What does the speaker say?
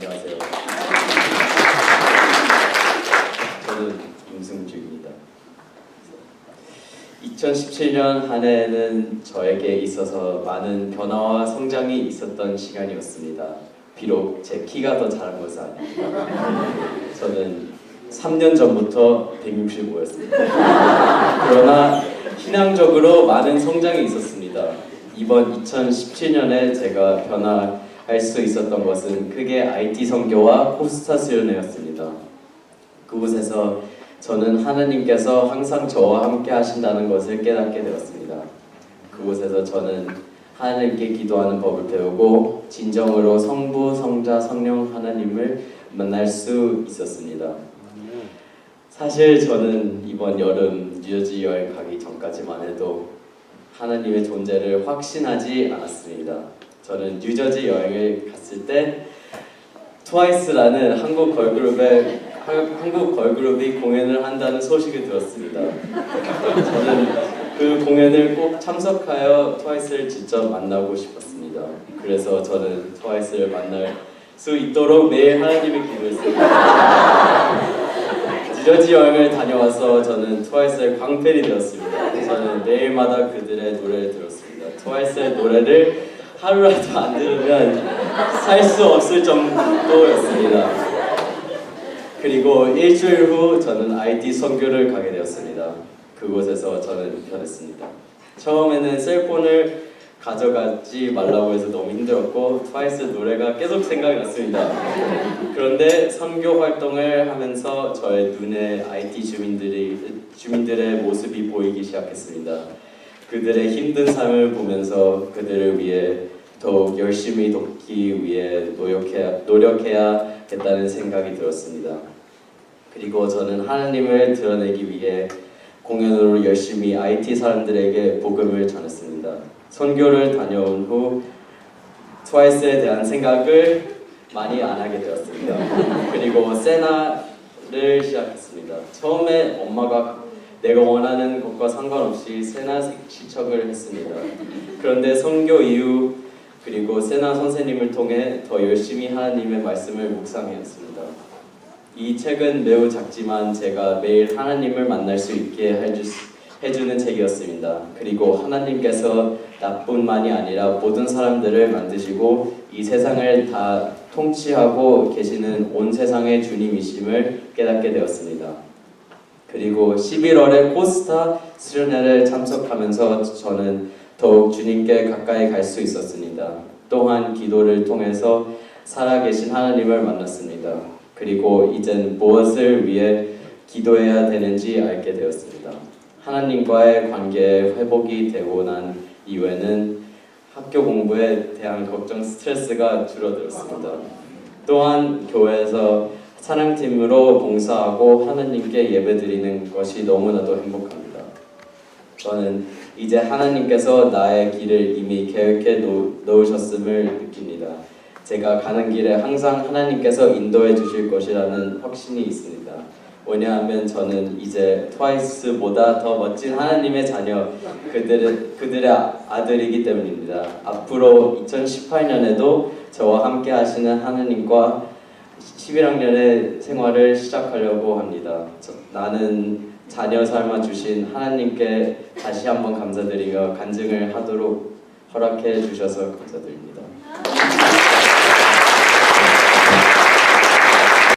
안녕하세요. 저는 임승주입니다. 2017년 한 해는 저에게 있어서 많은 변화와 성장이 있었던 시간이었습니다. 비록 제 키가 더 자란 것은 아닙니다. 저는 3년 전부터 165였습니다. 그러나 신앙적으로 많은 성장이 있었습니다. 이번 2017년에 제가 변화 할수 있었던 것은 크게 IT 선교와 코스타 수련회였습니다. 그곳에서 저는 하나님께서 항상 저와 함께 하신다는 것을 깨닫게 되었습니다. 그곳에서 저는 하나님께 기도하는 법을 배우고 진정으로 성부, 성자, 성령 하나님을 만날 수 있었습니다. 사실 저는 이번 여름 뉴저지 여행 가기 전까지만 해도 하나님의 존재를 확신하지 않았습니다. 저는 뉴저지 여행을 갔을 때 트와이스라는 한국 걸그룹의 한국 걸그룹이 공연을 한다는 소식을 들었습니다. 저는 그 공연을 꼭 참석하여 트와이스를 직접 만나고 싶었습니다. 그래서 저는 트와이스를 만날 수 있도록 매일 하나님의 기도했습니다. 뉴저지 여행을 다녀와서 저는 트와이스의 광팬이 되었습니다. 저는 매일마다 그들의 노래를 들었습니다. 트와이스의 노래를 하루라도 안 들으면 살 수 없을 정도였습니다. 그리고 일주일 후 저는 IT 선교를 가게 되었습니다. 그곳에서 저는 변했습니다. 처음에는 셀폰을 가져가지 말라고 해서 너무 힘들었고 트와이스 노래가 계속 생각이 났습니다. 그런데 선교 활동을 하면서 저의 눈에 IT 주민들이 주민들의 모습이 보이기 시작했습니다. 그들의 힘든 삶을 보면서 그들을 위해 더욱 열심히 돕기 위해 노력해야, 노력해야겠다는 생각이 들었습니다. 그리고 저는 하나님을 드러내기 위해 공연으로 열심히 IT 사람들에게 복음을 전했습니다. 선교를 다녀온 후 트와이스에 대한 생각을 많이 안 하게 되었습니다. 그리고 세나를 시작했습니다. 처음에 엄마가 내가 원하는 것과 상관없이 세나 시청을 했습니다. 그런데 선교 이후 그리고 세나 선생님을 통해 더 열심히 하나님의 말씀을 묵상했습니다. 이 책은 매우 작지만 제가 매일 하나님을 만날 수 있게 해주, 해주는 책이었습니다. 그리고 하나님께서 나뿐만이 아니라 모든 사람들을 만드시고 이 세상을 다 통치하고 계시는 온 세상의 주님이심을 깨닫게 되었습니다. 그리고 11월에 코스타 수련회를 참석하면서 저는 더욱 주님께 가까이 갈 수 있었습니다. 또한 기도를 통해서 살아계신 하나님을 만났습니다. 그리고 이젠 무엇을 위해 기도해야 되는지 알게 되었습니다. 하나님과의 관계 회복이 되고 난 이후에는 학교 공부에 대한 걱정 스트레스가 줄어들었습니다. 또한 교회에서 사랑팀으로 봉사하고 하나님께 예배드리는 것이 너무나도 행복합니다. 저는 이제 하나님께서 나의 길을 이미 계획해 놓- 놓으셨음을 느낍니다. 제가 가는 길에 항상 하나님께서 인도해 주실 것이라는 확신이 있습니다. 왜냐하면 저는 이제 트와이스보다 더 멋진 하나님의 자녀, 그들의, 그들의 아들이기 때문입니다. 앞으로 2018년에도 저와 함께 하시는 하나님과 11학년의 생활을 시작하려고 합니다. 저- 나는 자녀 삶아 주신 하나님께 다시 한번 감사드리며 간증을 하도록 허락해 주셔서 감사드립니다.